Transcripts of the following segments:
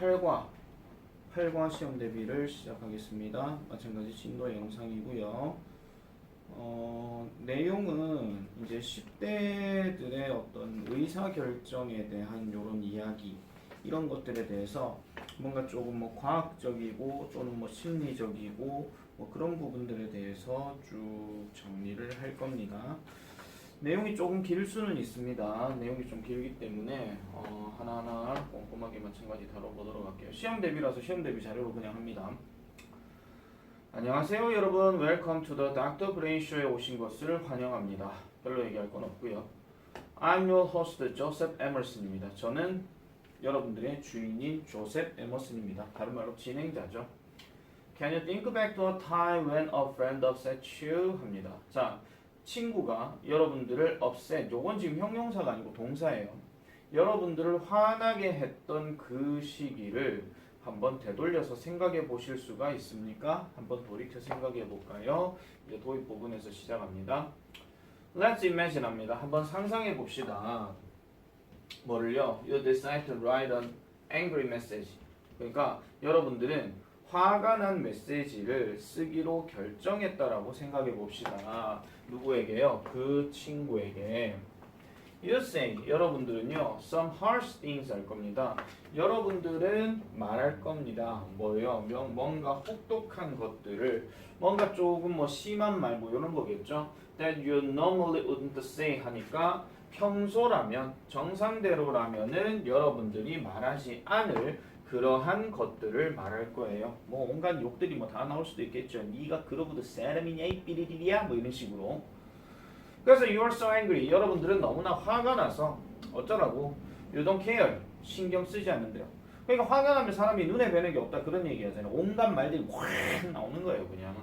그러면 8과 8과 시험 대비를 시작하겠습니다. 마찬가지 진도 영상이고요. 어, 내용은 이제 10대들의 어떤 의사 결정에 대한 이런 이야기 이런 것들에 대해서 뭔가 조금 뭐 과학적이고 또는 뭐 심리적이고 뭐 그런 부분들에 대해서 쭉 정리를 할 겁니다. 내용이 조금 길 수는 있습니다. 내용이 좀 길기 때문에 어, 하나하나 꼼꼼하게 마찬가지 다뤄보도록 할게요. 시험 대비라서 시험 대비 자료로 그냥 합니다. 안녕하세요 여러분. Welcome to the Dr. Brain Show에 오신 것을 환영합니다. 별로 얘기할 건 없고요. I'm your host Joseph Emerson입니다. 저는 여러분들의 주인인 조셉 에머슨입니다. 다른 말로 진행자죠. Can you think back to a time when a friend upset you? 합니다. 자, 친구가 여러분들을 upset, 요건 지금 형용사가 아니고 동사예요. 여러분들을 화나게 했던 그 시기를 한번 되돌려서 생각해 보실 수가 있습니까? 한번 돌이켜 생각해 볼까요? 이제 도입 부분에서 시작합니다. Let's imagine 합니다. 한번 상상해 봅시다. 뭐를요? You decide to write an angry message. 그러니까 여러분들은 화가 난 메시지를 쓰기로 결정했다라고 생각해 봅시다. 누구에게요? 그 친구에게. You say 여러분들은요 some harsh things 할 겁니다. 여러분들은 말할 겁니다. 명- 뭔가 혹독한 것들을 뭔가 조금 뭐 심한 말 뭐 이런 거겠죠. That you normally wouldn't say 하니까 평소라면 정상대로라면은 여러분들이 말하지 않을 그러한 것들을 말할 거예요. 뭐 온갖 욕들이 뭐 다 나올 수도 있겠죠. 네가 그러고도 사람이냐 이 삐리리야 뭐 이런 식으로. 그래서 you are so angry. 여러분들은 너무나 화가 나서 어쩌라고? You don't care. 신경 쓰지 않는데요. 그러니까 화가 나면 사람이 눈에 뵈는 게 없다 그런 얘기 하잖아요. 온갖 말들이 확 나오는 거예요, 그냥.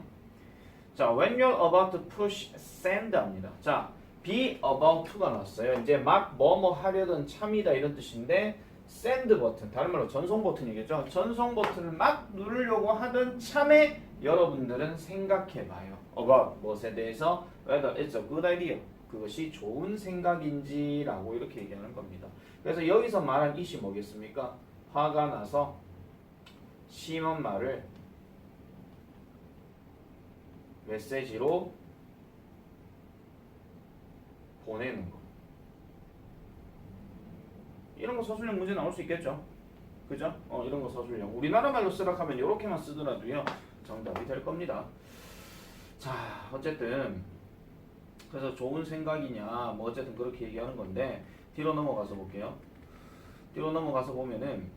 자, when you're about to push send 합니다. 자, be about to가 나왔어요. 이제 막 뭐뭐 하려던 참이다 이런 뜻인데 send 버튼, 다른 말로 전송 버튼 이겠죠. 전송 버튼을 막 누르려고 하던 참에 여러분들은 생각해 봐요. about 무엇에 대해서 whether it's a good idea. 그것이 좋은 생각인지라고 이렇게 얘기하는 겁니다. 그래서 여기서 말한 이시 뭐겠습니까? 화가 나서 심한 말을 메시지로 보내는 거. 이런 거 서술형 문제 나올 수 있겠죠. 그죠? 어, 이런 거 서술형. 우리나라 말로 쓰라 하면 이렇게만 쓰더라도요. 정답이 될 겁니다. 자, 어쨌든 그래서 좋은 생각이냐, 뭐 어쨌든 그렇게 얘기하는 건데 뒤로 넘어가서 볼게요. 뒤로 넘어가서 보면은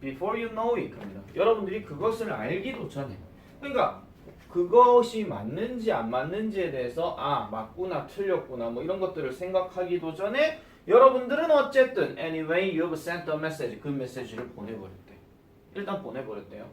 before you know it 합니다. 여러분들이 그것을 알기도 전에. 그러니까 그것이 맞는지 안 맞는지에 대해서 아 맞구나 틀렸구나 뭐 이런 것들을 생각하기도 전에 여러분들은 어쨌든 anyway you've sent a message 그 메시지를 보내버렸대. 일단 보내버렸대요.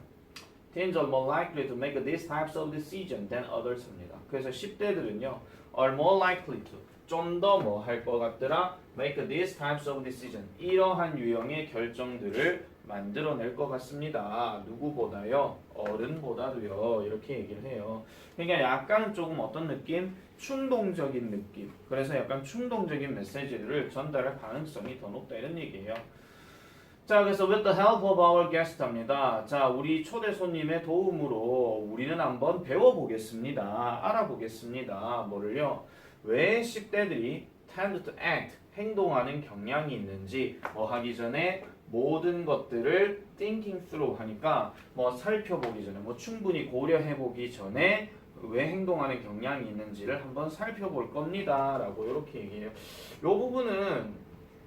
Teens are more likely to make these types of decision than others 합니다. 그래서 10대들은요 are more likely to 좀 더 뭐 할 것 같더라 make these types of decision 이러한 유형의 결정들을 만들어낼 것 같습니다. 누구보다요? 어른보다도요. 이렇게 얘기를 해요. 그러니까 약간 조금 어떤 느낌? 충동적인 느낌. 그래서 약간 충동적인 메시지를 전달할 가능성이 더 높다 이런 얘기예요. 자, 그래서 with the help of our guest 합니다. 자, 우리 초대 손님의 도움으로 우리는 한번 배워보겠습니다. 알아보겠습니다. 뭐를요? 왜 10대들이 tend to act, 행동하는 경향이 있는지 뭐 하기 전에 모든 것들을 thinking through 하니까 뭐 살펴보기 전에 뭐 충분히 고려해 보기 전에 왜 행동하는 경향이 있는지를 한번 살펴볼 겁니다. 라고 이렇게 얘기해요. 이 부분은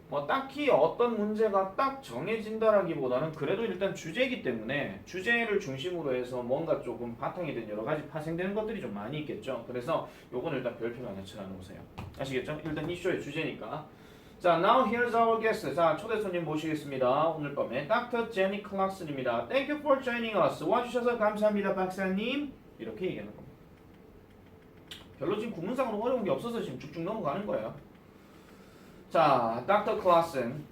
뭐 딱히 어떤 문제가 딱 정해진다라기보다는 그래도 일단 주제이기 때문에 주제를 중심으로 해서 뭔가 조금 바탕이 된 여러 가지 파생되는 것들이 좀 많이 있겠죠. 그래서 요거는 일단 별표만 해쳐놔 놓으세요. 아시겠죠? 일단 이 쇼의 주제니까. 자, now here's our guest. 자, 초대 손님 모시겠습니다. 오늘 밤에 Dr. Jenny Clarkson입니다. Thank you for joining us. 와주셔서 감사합니다, 박사님. 이렇게 얘기하는 겁니다. 별로 지금 구문상으로 어려운 게 없어서 지금 쭉쭉 넘어가는 거예요. 자, Dr. Clarkson,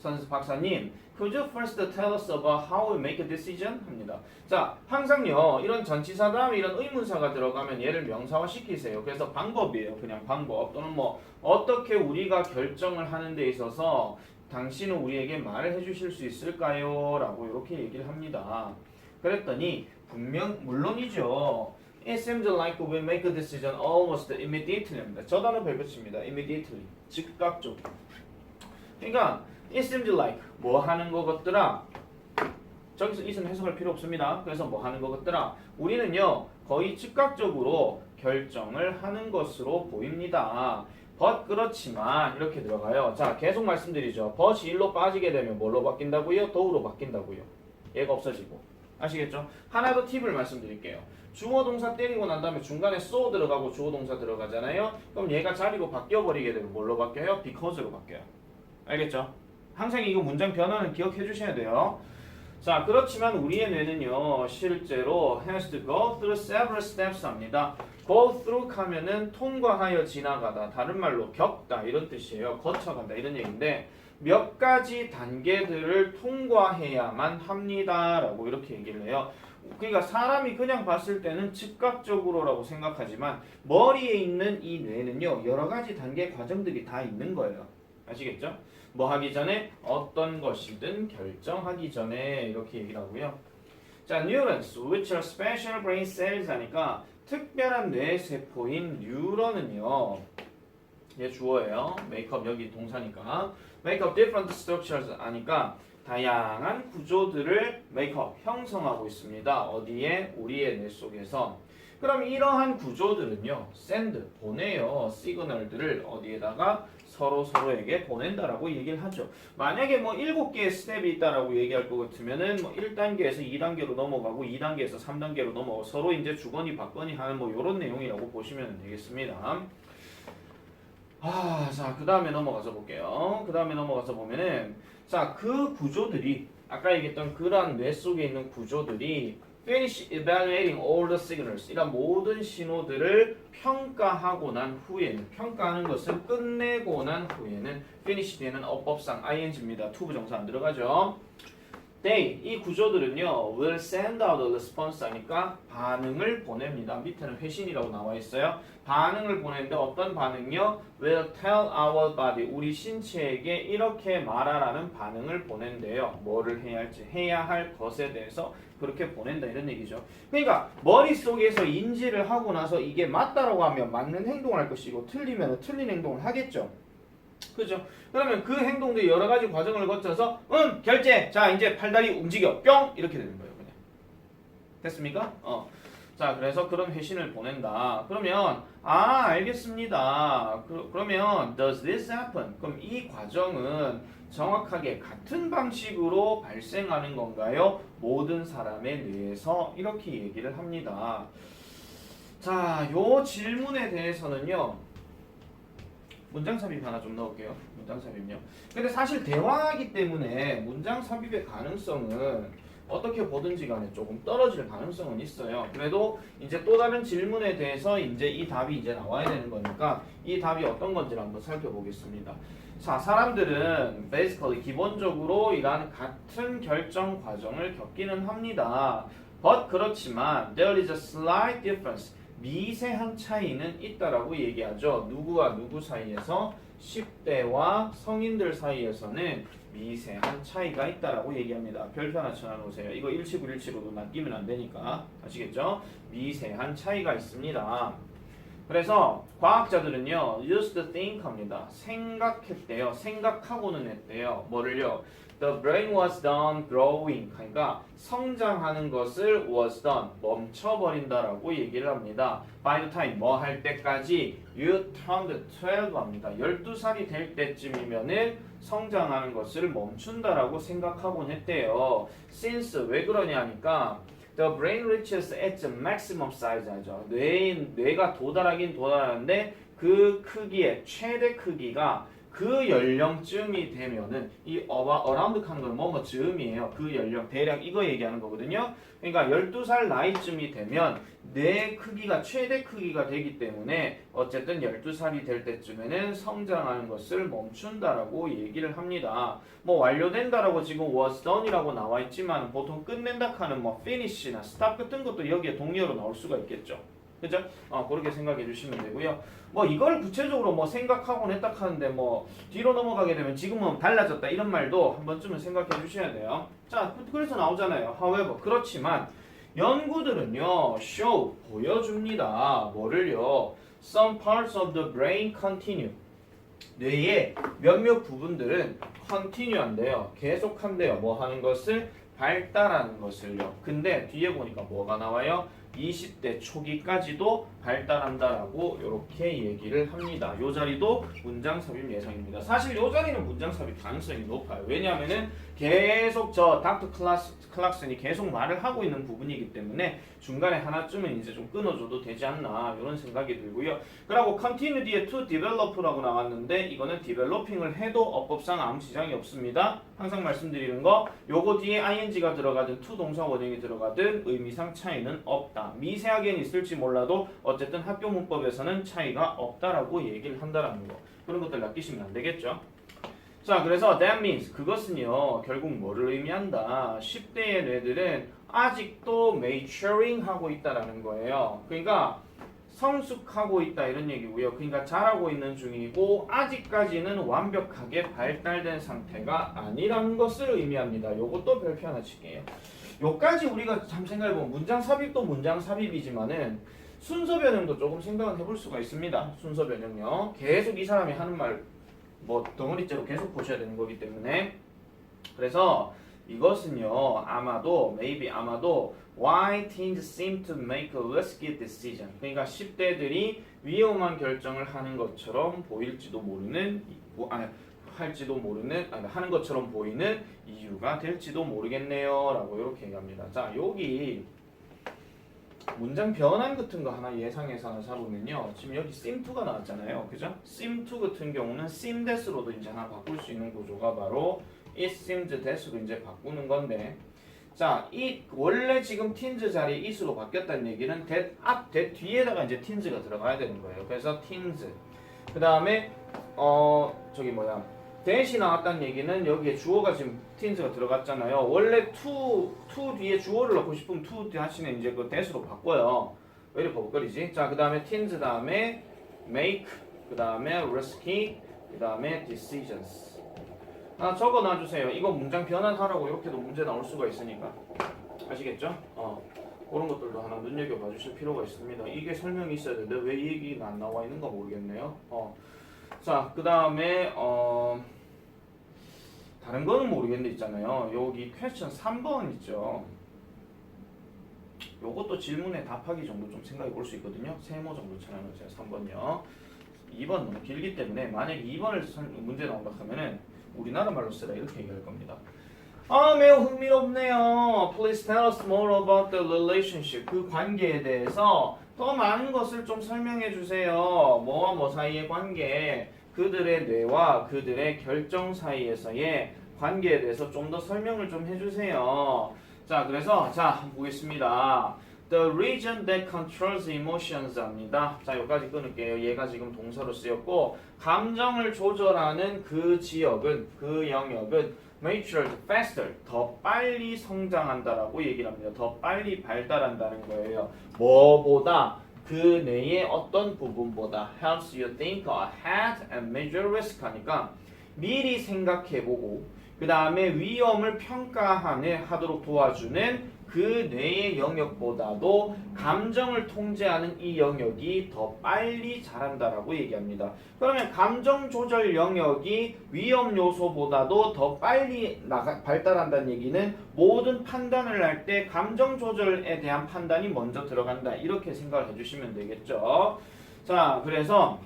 선수 박사님, could you first tell us about how we make a decision? 합니다. 자, 항상요, 이런 전치사 다음에 이런 의문사가 들어가면 얘를 명사화 시키세요. 그래서 방법이에요. 그냥 방법. 또는 뭐, 어떻게 우리가 결정을 하는 데 있어서 당신은 우리에게 말을 해주실 수 있을까요? 라고 이렇게 얘기를 합니다. 그랬더니 분명 물론이죠. It seems like we make a decision almost immediately입니다. 저 단어 별표칩니다. immediately. 즉각적으로. 그러니까 it seems like 뭐 하는 것 같더라. 저기서 it은 해석할 필요 없습니다. 그래서 뭐 하는 것 같더라. 우리는요 거의 즉각적으로 결정을 하는 것으로 보입니다. but 그렇지만 이렇게 들어가요. 자 계속 말씀드리죠. but이 일로 빠지게 되면 뭘로 바뀐다고요? do로 바뀐다고요. 얘가 없어지고 아시겠죠? 하나 더 팁을 말씀드릴게요. 주어 동사 때리고 난 다음에 중간에 so 들어가고 주어 동사 들어가잖아요. 그럼 얘가 자리로 바뀌어 버리게 되면 뭘로 바뀌어요? because로 바뀌어요. 알겠죠? 항상 이거 문장 변화는 기억해 주셔야 돼요. 자, 그렇지만 우리의 뇌는요, 실제로 has to go through several steps 합니다. go through 하면은 통과하여 지나가다, 다른 말로 겪다 이런 뜻이에요. 거쳐간다 이런 얘기인데 몇 가지 단계들을 통과해야만 합니다라고 이렇게 얘기를 해요. 그러니까 사람이 그냥 봤을 때는 즉각적으로라고 생각하지만 머리에 있는 이 뇌는요 여러 가지 단계 과정들이 다 있는 거예요. 아시겠죠? 뭐 하기 전에 어떤 것이든 결정하기 전에 이렇게 얘기를 하고요. 자, neurons, which are special brain cells 하니까 특별한 뇌 세포인 뉴런은요. 얘 주어예요. 메이크업 여기 동사니까 up different structures 하니까 다양한 구조들을 메이크업 형성하고 있습니다. 어디에? 우리의 뇌 속에서. 그럼 이러한 구조들은요, send 보내요. 시그널들을 어디에다가 서로 서로에게 보낸다라고 얘기를 하죠. 만약에 뭐 일곱 개의 스텝이 있다라고 얘기할 것 같으면은 뭐 1단계에서 2단계로 넘어가고 2단계에서 3단계로 넘어가고 서로 이제 주거니 받거니 하는 뭐 이런 내용이라고 보시면 되겠습니다. 아, 자, 그 다음에 넘어가서 볼게요. 그 다음에 넘어가서 보면은, 자, 그 구조들이, 아까 얘기했던 그러한 뇌 속에 있는 구조들이, finish evaluating all the signals. 이런 모든 신호들을 평가하고 난 후에는, 평가하는 것을 끝내고 난 후에는, finish 뒤에는 어법상 ing입니다. to 부정사 안 들어가죠. They, 이 구조들은요, will send out a response 하니까 반응을 보냅니다. 밑에는 회신이라고 나와 있어요. 반응을 보내는데 어떤 반응이요? Will tell our body, 우리 신체에게 이렇게 말하라는 반응을 보낸대요. 뭐를 해야 할지, 해야 할 것에 대해서 그렇게 보낸다 이런 얘기죠. 그러니까 머릿속에서 인지를 하고 나서 이게 맞다라고 하면 맞는 행동을 할 것이고 틀리면 틀린 행동을 하겠죠. 그죠? 그러면 그 행동들이 여러 가지 과정을 거쳐서 응 결제! 자 이제 팔다리 움직여. 뿅! 이렇게 되는 거예요 그냥. 됐습니까? 어. 자 그래서 그런 회신을 보낸다. 그러면 아 알겠습니다. 그, 그러면 does this happen? 그럼 이 과정은 정확하게 같은 방식으로 발생하는 건가요? 모든 사람의 뇌에서? 이렇게 얘기를 합니다. 자요 질문에 대해서는요 문장 삽입 하나 좀 넣을게요. 문장 삽입요. 근데 사실 대화하기 때문에 문장 삽입의 가능성은 어떻게 보든지 간에 조금 떨어질 가능성은 있어요. 그래도 이제 또 다른 질문에 대해서 이제 이 답이 이제 나와야 되는 거니까 이 답이 어떤 건지를 한번 살펴보겠습니다. 자, 사람들은 basically 기본적으로 이러한 같은 결정 과정을 겪기는 합니다. but 그렇지만 there is a slight difference. 미세한 차이는 있다라고 얘기하죠. 누구와 누구 사이에서 10대와 성인들 사이에서는 미세한 차이가 있다라고 얘기합니다. 별표 하나 쳐놓으세요. 이거 일치구 일치로도 낚이면 안 되니까 아시겠죠? 미세한 차이가 있습니다. 그래서 과학자들은요, used to think 합니다. 생각했대요. 생각하고는 했대요. 뭐를요? The brain was done growing. 그러니까 성장하는 것을 was done 멈춰버린다라고 얘기를 합니다. By the time 뭐 할 때까지 you turned 12 합니다. 12살이 될 때쯤이면은 성장하는 것을 멈춘다라고 생각하곤 했대요. Since 왜 그러냐 하니까 The brain reaches its maximum size 하죠. 뇌, 뇌가 도달하긴 도달하는데 그 크기의 최대 크기가 그 연령쯤이 되면은 이 어라운드 하는 건 뭐뭐 즈음이에요. 그 연령 대략 이거 얘기하는 거거든요. 그러니까 12살 나이쯤이 되면 뇌 크기가 최대 크기가 되기 때문에 어쨌든 12살이 될 때쯤에는 성장하는 것을 멈춘다라고 얘기를 합니다. 뭐 완료된다라고 지금 was done이라고 나와 있지만 보통 끝낸다 하는 뭐 finish나 stop 같은 것도 여기에 동의어로 나올 수가 있겠죠. 그죠? 어, 그렇게 생각해 주시면 되고요. 뭐 이걸 구체적으로 뭐 생각하곤 했다 하는데 뭐 뒤로 넘어가게 되면 지금은 달라졌다 이런 말도 한 번쯤은 생각해 주셔야 돼요. 자, 그- 그래서 나오잖아요. however 그렇지만 연구들은요, show 보여줍니다. 뭐를요? Some parts of the brain continue. 뇌의 몇몇 부분들은 continue한데요. 계속한대요. 뭐 하는 것을 발달하는 것을요. 근데 뒤에 보니까 뭐가 나와요? 20대 초기까지도 발달한다라고 이렇게 얘기를 합니다. 요 자리도 문장 삽입 예상입니다. 사실 요 자리는 문장 삽입 가능성이 높아요. 왜냐하면은 계속 저 닥터 클라스 클락슨이 계속 말을 하고 있는 부분이기 때문에 중간에 하나쯤은 이제 좀 끊어줘도 되지 않나 이런 생각이 들고요. 그리고 continue 뒤에 to develop라고 나왔는데 이거는 developing을 해도 어법상 아무 지장이 없습니다. 항상 말씀드리는 거 요거 뒤에 ing가 들어가든 to 동사 원형이 들어가든 의미상 차이는 없다. 미세하게는 있을지 몰라도 어쨌든 학교 문법에서는 차이가 없다라고 얘기를 한다라는 거. 그런 것들 낚이시면 안 되겠죠. 자, 그래서 that means 그것은요 결국 뭐를 의미한다. 10대의 뇌들은 아직도 maturing 하고 있다라는 거예요. 그러니까 성숙하고 있다 이런 얘기고요. 그러니까 자라고 있는 중이고 아직까지는 완벽하게 발달된 상태가 아니라는 것을 의미합니다. 요것도 별표 하나 칠게요. 요까지 우리가 참 생각해보면 문장 삽입도 문장 삽입이지만은 순서 변형도 조금 생각을 해볼 수가 있습니다. 순서 변형요. 계속 이 사람이 하는 말 뭐 덩어리째로 계속 보셔야 되는 거기 때문에 그래서 이것은요 아마도 maybe 아마도 why teens seem to make a risky decision 그러니까 10대들이 위험한 결정을 하는 것처럼 보일지도 모르는 뭐, 아니 할지도 모르는 아니 하는 것처럼 보이는 이유가 될지도 모르겠네요 라고 이렇게 얘기합니다. 자 여기 문장 변환 같은 거 하나 예상해서 하나 잡으면요. 지금 여기 sim2가 나왔잖아요. 그죠? sim2 같은 경우는 sim that으로도 이제 하나 바꿀 수 있는 구조가 바로 it seems that으로 이제 바꾸는 건데 자, 이 원래 지금 teens 자리에 it으로 바뀌었다는 얘기는 that 앞, that 뒤에다가 이제 teens가 들어가야 되는 거예요. 그래서 teens. 그 다음에 어 저기 뭐야 that이 나왔다는 얘기는 여기에 주어가 지금 teens가 들어갔잖아요. 원래 to 뒤에 주어를 넣고 싶으면 to 대신에 이제 그 that으로 바꿔요. 왜 이렇게 버벅거리지? 자, 그 다음에 teens 다음에 make 그 다음에 risky 그 다음에 decisions. 하나 적어 놔주세요. 이거 문장 변환하라고 이렇게도 문제 나올 수가 있으니까 아시겠죠? 어 그런 것들도 하나 눈여겨봐 주실 필요가 있습니다. 이게 설명이 있어야 되는데 왜 이 얘기가 안 나와 있는가 모르겠네요. 어. 자, 그 다음에 어 다른 거는 모르겠는데 있잖아요. 여기 퀘스천 3번 있죠. 요것도 질문에 답하기 정도 좀 생각해 볼 수 있거든요. 세모 정도 찾아놓으세요. 3번요. 2번 너무 길기 때문에 만약에 2번을 문제 나온다 하면은 우리나라 말로 쓰라 이렇게 얘기할 겁니다. 아 매우 흥미롭네요. Please tell us more about the relationship. 그 관계에 대해서 더 많은 것을 좀 설명해 주세요. 뭐와 뭐 사이의 관계, 그들의 뇌와 그들의 결정 사이에서의 관계에 대해서 좀 더 설명을 좀 해주세요. 자, 그래서 자 보겠습니다. The region that controls emotions입니다. 자, 여기까지 끊을게요. 얘가 지금 동사로 쓰였고 감정을 조절하는 그 지역은 그 영역은 matured faster 더 빨리 성장한다라고 얘기를 합니다. 더 빨리 발달한다는 거예요. 뭐보다 그 내의 어떤 부분보다 helps you think ahead and measure risk 하니까 미리 생각해보고 그 다음에 위험을 평가하는 하도록 도와주는 그 뇌의 영역보다도 감정을 통제하는 이 영역이 더 빨리 자란다라고 얘기합니다. 그러면 감정 조절 영역이 위험 요소보다도 더 빨리 나가, 발달한다는 얘기는 모든 판단을 할 때 감정 조절에 대한 판단이 먼저 들어간다. 이렇게 생각을 해주시면 되겠죠. 자, 그래서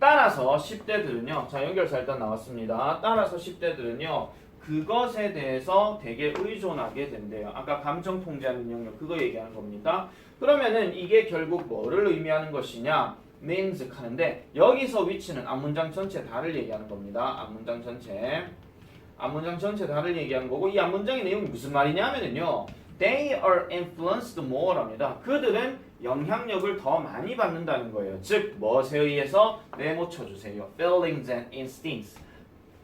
따라서 10대들은요. 자, 연결사 일단 나왔습니다. 따라서 10대들은요. 그것에 대해서 되게 의존하게 된대요. 아까 감정 통제하는 영역 그거 얘기하는 겁니다. 그러면은 이게 결국 뭐를 의미하는 것이냐? means 하는데 여기서 위치는 앞문장 전체 다를 얘기하는 겁니다. 앞문장 전체. 앞문장 전체 다를 얘기하는 거고 이 앞문장의 내용이 무슨 말이냐면은요. They are influenced more합니다. 그들은 영향력을 더 많이 받는다는 거예요. 즉 무엇에 의해서 메모 쳐주세요. Feelings and instincts.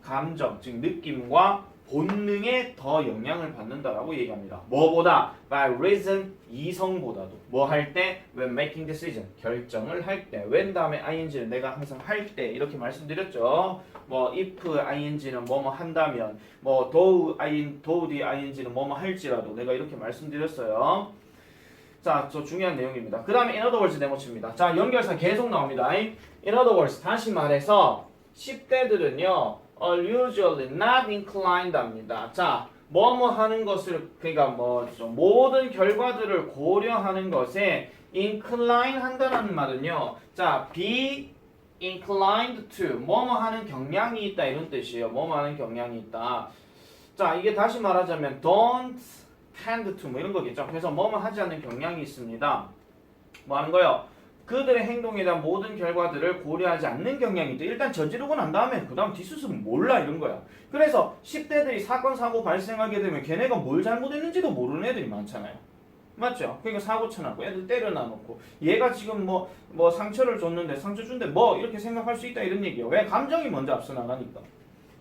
감정, 즉 느낌과 본능에 더 영향을 받는다라고 얘기합니다. 뭐보다? By reason 이성보다도 뭐 할 때? When making decision 결정을 할 때. when 다음에 ing는 내가 항상 할 때 이렇게 말씀드렸죠. 뭐 if ing는 뭐뭐 한다면 뭐 do in do the ing는 뭐뭐 할지라도 내가 이렇게 말씀드렸어요. 자, 저 중요한 내용입니다. 그 다음에 in other words 네모칩니다. 자, 연결사 계속 나옵니다. in other words 다시 말해서 10대들은요 are usually not inclined 합니다. 자, 뭐뭐 하는 것을 그러니까 뭐좀 모든 결과들을 고려하는 것에 incline 한다는 말은요. 자, be inclined to 뭐뭐 하는 경향이 있다 이런 뜻이에요. 뭐뭐 하는 경향이 있다. 자, 이게 다시 말하자면 don't tend to 뭐 이런 거겠죠. 그래서 뭐뭐 하지 않는 경향이 있습니다. 뭐 하는 거요? 그들의 행동에 대한 모든 결과들을 고려하지 않는 경향이 있다. 일단 저지르고 난 다음에 그 다음 뒷수습은 몰라 이런 거야. 그래서 10대들이 사건 사고 발생하게 되면 걔네가 뭘 잘못했는지도 모르는 애들이 많잖아요. 맞죠? 그러니까 사고 쳐나고 애들 때려놔 놓고 얘가 지금 뭐뭐 상처를 줬는데 상처 준데 뭐 이렇게 생각할 수 있다 이런 얘기예요. 왜 감정이 먼저 앞서 나가니까.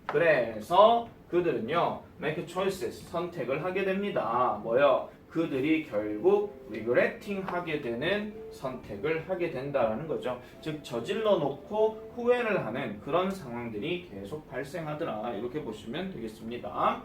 그래서 그들은요 make choices 선택을 하게 됩니다. 뭐요? 그들이 결국 regretting 하게 되는 선택을 하게 된다라는 거죠. 즉 저질러 놓고 후회를 하는 그런 상황들이 계속 발생하더라. 이렇게 보시면 되겠습니다.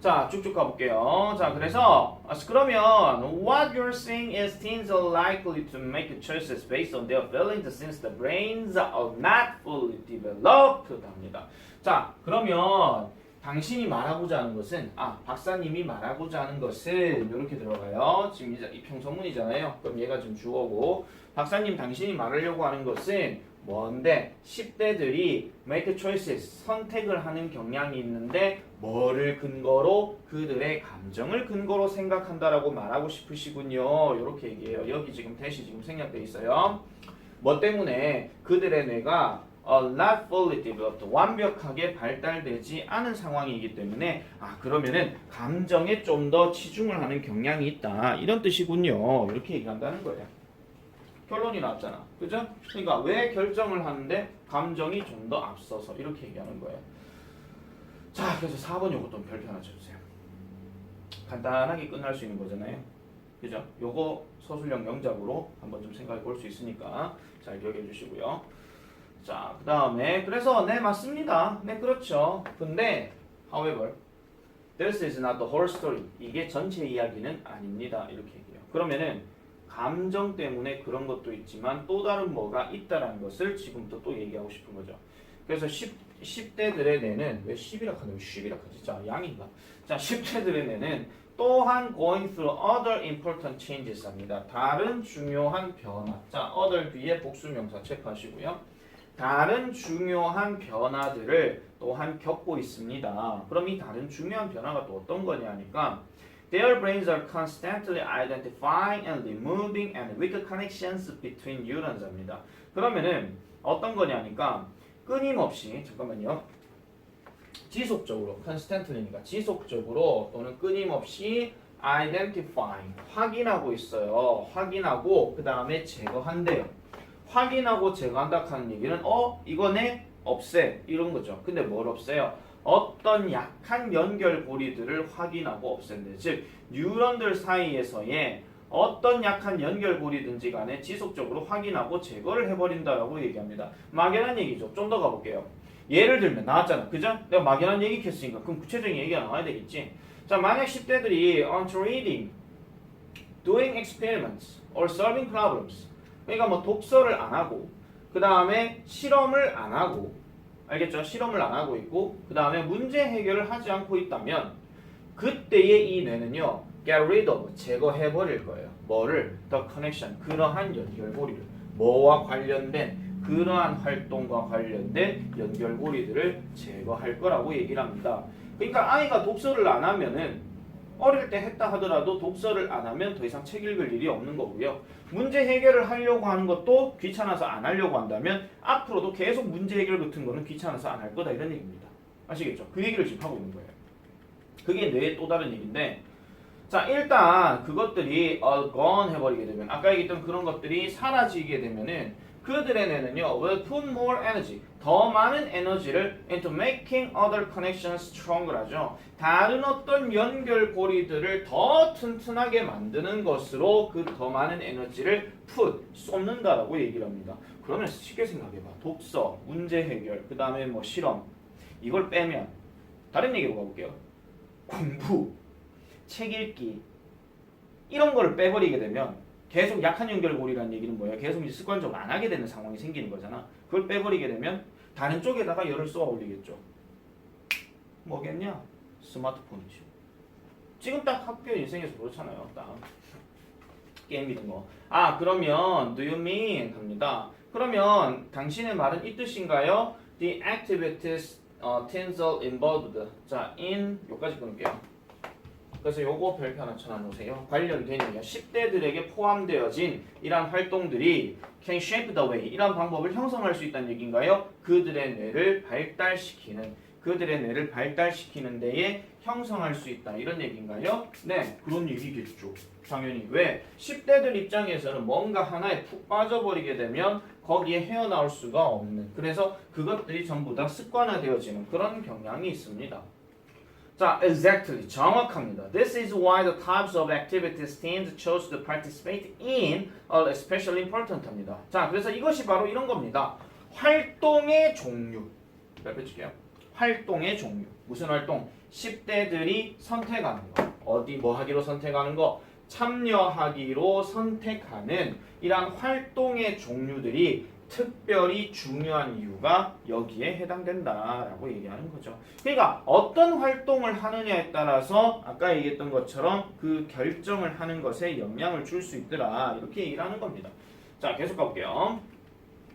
자, 쭉쭉 가볼게요. 자, 그래서 아, 그러면 what you're saying is teens are likely to make choices based on their feelings since the brains are not fully developed. 합니다. 자, 그러면 당신이 말하고자 하는 것은 아 박사님이 말하고자 하는 것은 이렇게 들어가요. 지금 이 평소문이잖아요. 그럼 얘가 지금 주어고 박사님 당신이 말하려고 하는 것은 뭔데 10대들이 make choices 선택을 하는 경향이 있는데 뭐를 근거로 그들의 감정을 근거로 생각한다라고 말하고 싶으시군요. 이렇게 얘기해요. 여기 지금 대시 지금 생략돼 있어요. 뭐 때문에 그들의 뇌가 어, not fully developed 완벽하게 발달되지 않은 상황이기 때문에 아 그러면은 감정에 좀 더 치중을 하는 경향이 있다. 이런 뜻이군요. 이렇게 얘기한다는 거예요. 결론이 나왔잖아. 그죠? 그러니까 왜 결정을 하는데 감정이 좀 더 앞서서 이렇게 얘기하는 거예요. 자 그래서 4번 요거 좀 별표 하나 쳐주세요. 간단하게 끝날 수 있는 거잖아요. 그죠? 요거 서술형 영작으로 한번 좀 생각해 볼 수 있으니까 잘 기억해 주시고요 자, 그 다음에 그래서 네 맞습니다. 네 그렇죠. 근데 however this is not the whole story. 이게 전체 이야기는 아닙니다. 이렇게 얘기해요. 그러면은 감정 때문에 그런 것도 있지만 또 다른 뭐가 있다라는 것을 지금부터 또 얘기하고 싶은 거죠. 그래서 10, 10대들의 뇌는 왜 10이라 하는 10이라 하지? 자, 양인가? 자, 10대들의 뇌는 또한 going through other important changes 합니다. 다른 중요한 변화. 자, other 뒤에 복수명사 체크하시고요. 다른 중요한 변화들을 또한 겪고 있습니다. 그럼 이 다른 중요한 변화가 또 어떤 거냐니까 Their brains are constantly identifying and removing and weak connections between neurons 합니다. 그러면은 어떤 거냐니까 끊임없이 잠깐만요. 지속적으로 constantly니까 지속적으로 또는 끊임없이 identifying 확인하고 있어요. 확인하고 그 다음에 제거한대요. 확인하고 제거한다 하는 얘기는 어 이거네 없애 이런 거죠. 근데 뭘 없애요? 어떤 약한 연결 고리들을 확인하고 없앤대. 즉 뉴런들 사이에서의 어떤 약한 연결 고리든지 간에 지속적으로 확인하고 제거를 해버린다라고 얘기합니다. 막연한 얘기죠. 좀 더 가볼게요. 예를 들면 나왔잖아. 그죠? 내가 막연한 얘기 했으니까 그럼 구체적인 얘기가 나와야 되겠지. 자 만약 10대들이 on reading, doing experiments, or solving problems 그러니까 뭐 독서를 안 하고 그 다음에 실험을 안 하고 알겠죠? 실험을 안 하고 있고 그 다음에 문제 해결을 하지 않고 있다면 그때의 이 뇌는요 get rid of 제거해 버릴 거예요. 뭐를 the connection 그러한 연결고리를 뭐와 관련된 그러한 활동과 관련된 연결고리들을 제거할 거라고 얘기를 합니다. 그러니까 아이가 독서를 안 하면은 어릴 때 했다 하더라도 독서를 안 하면 더 이상 책 읽을 일이 없는 거고요. 문제 해결을 하려고 하는 것도 귀찮아서 안 하려고 한다면 앞으로도 계속 문제 해결 같은 거는 귀찮아서 안 할 거다 이런 얘기입니다. 아시겠죠? 그 얘기를 지금 하고 있는 거예요. 그게 뇌의 또 다른 얘기인데 자 일단 그것들이 all gone 해버리게 되면 아까 얘기했던 그런 것들이 사라지게 되면은 그들의 뇌는요 will put more energy 더 많은 에너지를 into making other connections stronger 하죠. 다른 어떤 연결고리들을 더 튼튼하게 만드는 것으로 그 더 많은 에너지를 put, 쏟는다라고 얘기를 합니다. 그러면 쉽게 생각해봐. 독서, 문제 해결, 그 다음에 뭐 실험 이걸 빼면 다른 얘기로 가볼게요. 공부, 책 읽기 이런 거를 빼버리게 되면 계속 약한 연결고리라는 얘기는 뭐예요? 계속 습관적으로 안 하게 되는 상황이 생기는 거잖아. 그걸 빼버리게 되면 다른 쪽에다가 열을 쏘아 올리겠죠. 뭐겠냐? 스마트폰이죠. 지금 딱 학교 인생에서 그렇잖아요. 딱 게임 이런 거. 아 그러면 do you mean 합니다. 그러면 당신의 말은 이 뜻인가요? The activities uh, tinsel involved. 자, in 요까지 끊을게요. 그래서 요거 별표 하나 쳐놔놓으세요. 관련되는요. 10대들에게 포함되어진 이러한 활동들이 can shape the way 이런 방법을 형성할 수 있다는 얘기인가요? 그들의 뇌를 발달시키는 그들의 뇌를 발달시키는 데에 형성할 수 있다 이런 얘기인가요? 네 그런 얘기겠죠. 당연히 왜 10대들 입장에서는 뭔가 하나에 푹 빠져버리게 되면 거기에 헤어나올 수가 없는 그래서 그것들이 전부 다 습관화되어지는 그런 경향이 있습니다. 자, exactly 정확합니다. This is why the types of activities teens chose to participate in are especially important 합니다. 자, 그래서 이것이 바로 이런 겁니다. 활동의 종류. 몇 배줄게요. 활동의 종류. 무슨 활동? 10대들이 선택하는 거. 어디 뭐 하기로 선택하는 거? 참여하기로 선택하는 이러한 활동의 종류들이 특별히 중요한 이유가 여기에 해당된다라고 얘기하는 거죠. 그러니까 어떤 활동을 하느냐에 따라서 아까 얘기했던 것처럼 그 결정을 하는 것에 영향을 줄 수 있더라 이렇게 얘기를 하는 겁니다. 자 계속 가볼게요.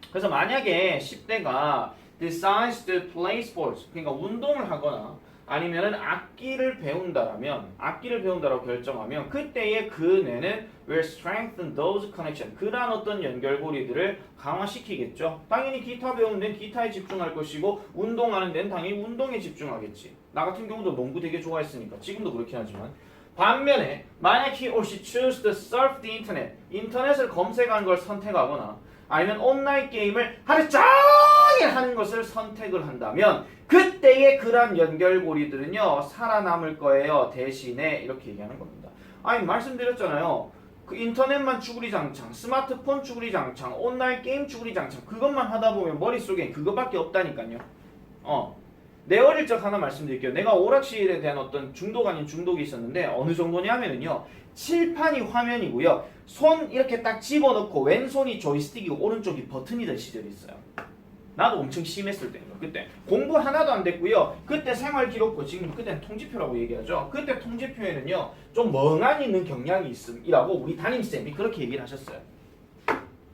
그래서 만약에 10대가 decides to play sports 그러니까 운동을 하거나 아니면은 악기를 배운다라면 악기를 배운다라고 결정하면 그때의 그 뇌는 will strengthen those connection 그러한 어떤 연결고리들을 강화시키겠죠. 당연히 기타 배우는 데는 기타에 집중할 것이고 운동하는 데는 당연히 운동에 집중하겠지. 나 같은 경우도 농구 되게 좋아했으니까 지금도 그렇긴 하지만 반면에 만약 he or she choose to surf the internet 인터넷을 검색하는 걸 선택하거나 아니면 온라인 게임을 하루 종일 하는 것을 선택을 한다면 그때의 그러한 연결고리들은요 살아남을 거예요 대신에 이렇게 얘기하는 겁니다 아니 말씀드렸잖아요 그 인터넷만 주구리 장창 스마트폰 주구리 장창 온라인 게임 주구리 장창 그것만 하다 보면 머릿속에 그거밖에 없다니까요 어. 내 어릴 적 하나 말씀드릴게요. 내가 오락실에 대한 어떤 중독 아닌 중독이 있었는데 어느 정도냐 하면은요. 칠판이 화면이고요. 손 이렇게 딱 집어넣고 왼손이 조이스틱이고 오른쪽이 버튼이던 시절이 있어요. 나도 엄청 심했을 때인 거 그때 공부 하나도 안 됐고요. 그때 생활 기록부 지금 그때는 통지표라고 얘기하죠. 그때 통지표에는요 좀 멍하니 있는 경향이 있음이라고 우리 담임 쌤이 그렇게 얘기를 하셨어요.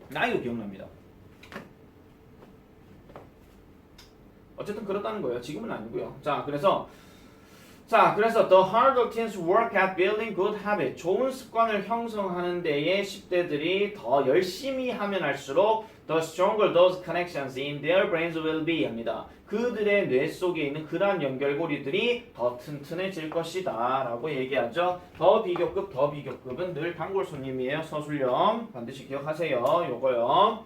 나이도 기억납니다. 어쨌든 그렇다는 거예요. 지금은 아니고요. 자, 그래서 자, 그래서 the harder teens work at building good habit. 좋은 습관을 형성하는 데에 10대들이 더 열심히 하면 할수록 the stronger those connections in their brains will be 합니다. 그들의 뇌 속에 있는 그러한 연결고리들이 더 튼튼해질 것이다 라고 얘기하죠. 더 비교급, 더 비교급은 늘 단골 손님이에요. 서술형 반드시 기억하세요. 요거요.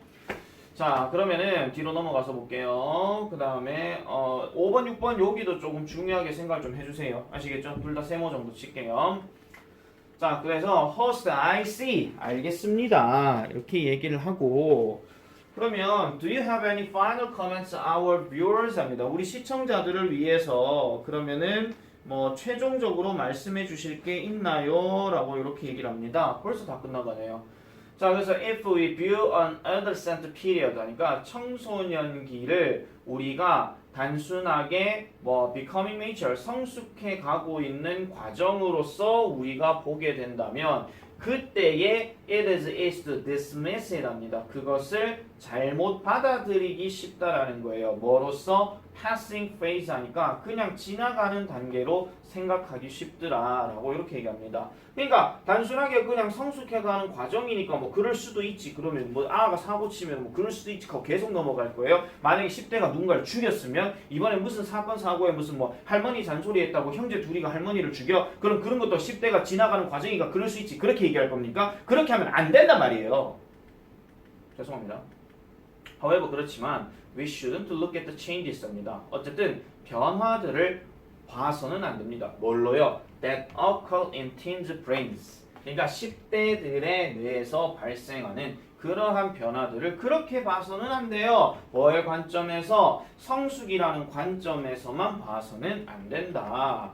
자 그러면은 뒤로 넘어가서 볼게요 그 다음에 어 5번 6번 여기도 조금 중요하게 생각을 좀 해주세요 아시겠죠? 둘 다 세모 정도 칠게요 자 그래서 host I see 알겠습니다 이렇게 얘기를 하고 그러면 do you have any final comments our viewers 합니다. 우리 시청자들을 위해서 그러면은 뭐 최종적으로 말씀해 주실 게 있나요? 라고 이렇게 얘기를 합니다. 벌써 다 끝나가네요. 자 그래서 if we view an adolescent period 하니까 청소년기를 우리가 단순하게 뭐 becoming mature 성숙해 가고 있는 과정으로서 우리가 보게 된다면 그때에 it is easy to dismiss 합니다. 그것을 잘못 받아들이기 쉽다라는 거예요. 뭐로서 passing phase 하니까 그냥 지나가는 단계로 생각하기 쉽더라라고 이렇게 얘기합니다. 그러니까 단순하게 그냥 성숙해가는 과정이니까 뭐 그럴 수도 있지. 그러면 뭐 아가 사고 치면 뭐 그럴 수도 있지. 하고 계속 넘어갈 거예요. 만약에 10대가 누군가를 죽였으면 이번에 무슨 사건 사고에 무슨 뭐 할머니 잔소리 했다고 형제 둘이가 할머니를 죽여. 그럼 그런 것도 10대가 지나가는 과정이니까 그럴 수 있지. 그렇게 얘기할 겁니까? 그렇게 하면 안 된단 말이에요. 죄송합니다. However 그렇지만 we shouldn't look at the changes입니다. 어쨌든 변화들을 봐서는 안 됩니다. 뭘로요? That occur in teens' brains. 그러니까 10대들의 뇌에서 발생하는 그러한 변화들을 그렇게 봐서는 안 돼요. 뭐의 관점에서 성숙이라는 관점에서만 봐서는 안 된다.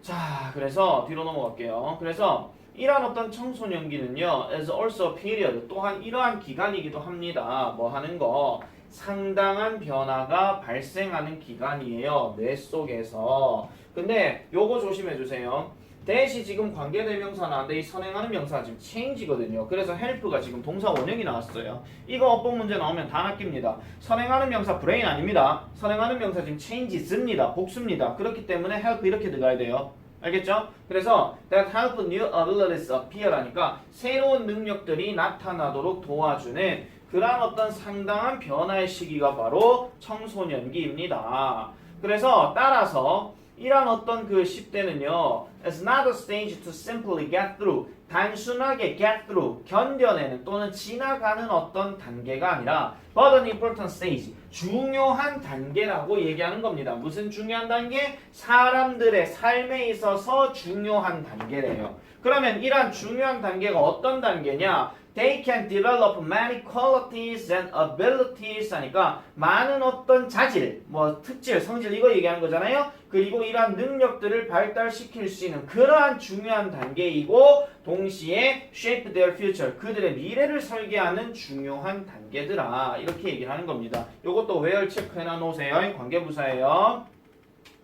자, 그래서 뒤로 넘어갈게요. 그래서 이러한 어떤 청소년기는요, is also period, 또한 이러한 기간이기도 합니다. 뭐 하는 거? 상당한 변화가 발생하는 기간이에요. 뇌 속에서. 근데 요거 조심해 주세요. 대시 지금 관계대명사 나왔는데 이 선행하는 명사가 지금 change거든요. 그래서 help가 지금 동사 원형이 나왔어요. 이거 어법 문제 나오면 다 낚입니다. 선행하는 명사 brain 아닙니다. 선행하는 명사 지금 changes입니다. 복수입니다. 그렇기 때문에 help 이렇게 들어가야 돼요. 알겠죠? 그래서 that help new abilities appear하니까 새로운 능력들이 나타나도록 도와주는 그러한 어떤 상당한 변화의 시기가 바로 청소년기입니다. 그래서 따라서 이런 어떤 그 10대는요 is not a stage to simply get through 단순하게 get through 견뎌내는 또는 지나가는 어떤 단계가 아니라 but an important stage 중요한 단계라고 얘기하는 겁니다 무슨 중요한 단계? 사람들의 삶에 있어서 중요한 단계래요 그러면 이러한 중요한 단계가 어떤 단계냐 They can develop many qualities and abilities 하니까 많은 어떤 자질, 뭐 특질, 성질 이거 얘기하는 거잖아요. 그리고 이러한 능력들을 발달시킬 수 있는 그러한 중요한 단계이고 동시에 shape their future 그들의 미래를 설계하는 중요한 단계들아 이렇게 얘기를 하는 겁니다. 이것도 where 체크해놔 놓으세요. 관계부사예요.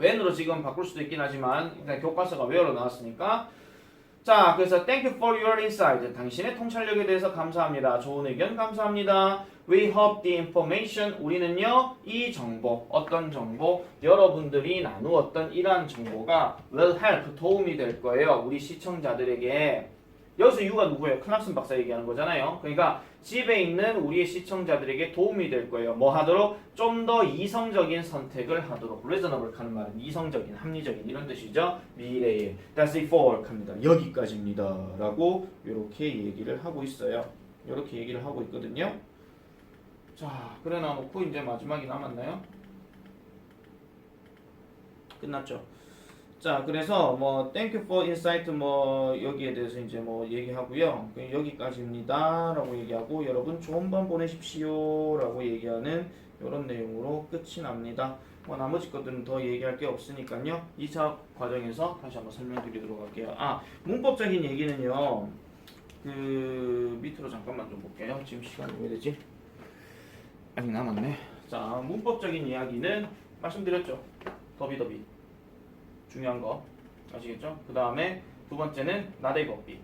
when으로 지금 바꿀 수도 있긴 하지만 일단 교과서가 where로 나왔으니까 자, 그래서 thank you for your insight. 당신의 통찰력에 대해서 감사합니다. 좋은 의견 감사합니다. We hope the information 우리는요 이 정보 어떤 정보 여러분들이 나누었던 이러한 정보가 will help 도움이 될 거예요. 우리 시청자들에게 여기서 이유가 누구예요? 클락슨 박사 얘기하는 거잖아요. 그러니까 집에 있는 우리의 시청자들에게 도움이 될 거예요. 뭐 하도록? 좀 더 이성적인 선택을 하도록. reasonable 하는 말은 이성적인, 합리적인 이런 뜻이죠. 미래에. That's it for 합니다. 여기까지입니다. 라고 이렇게 얘기를 하고 있어요. 이렇게 얘기를 하고 있거든요. 자, 그래 놔놓고 이제 마지막이 남았나요? 끝났죠. 자, 그래서 뭐 thank you for insight 뭐 여기에 대해서 이제 뭐 얘기하고요. 그냥 여기까지입니다라고 얘기하고 여러분 좋은 밤 보내십시오라고 얘기하는 이런 내용으로 끝이 납니다. 뭐 나머지 것들은 더 얘기할 게 없으니까요. 2차 과정에서 다시 한번 설명드리도록 할게요. 아, 문법적인 얘기는요. 그 밑으로 잠깐만 좀 볼게요. 지금 시간이 왜 되지? 아직 남았네. 자, 문법적인 이야기는 말씀드렸죠. 더비더비. 중요한 거 아시겠죠? 그 다음에 두 번째는 나대 법비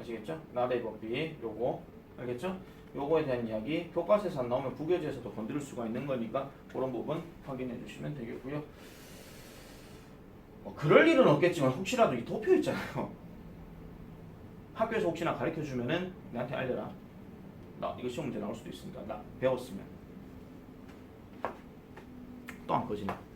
아시겠죠? 나대 법비 요거 알겠죠? 요거에 대한 이야기 교과서에서 안 나오면 부교재에서도 건드릴 수가 있는 거니까 그런 부분 확인해 주시면 되겠고요. 뭐 그럴 일은 없겠지만 혹시라도 이 도표 있잖아요. 학교에서 혹시나 가르쳐 주면은 내한테 알려라. 나 이거 시험 문제 나올 수도 있으니까 나 배웠으면 또 안 꺼지네.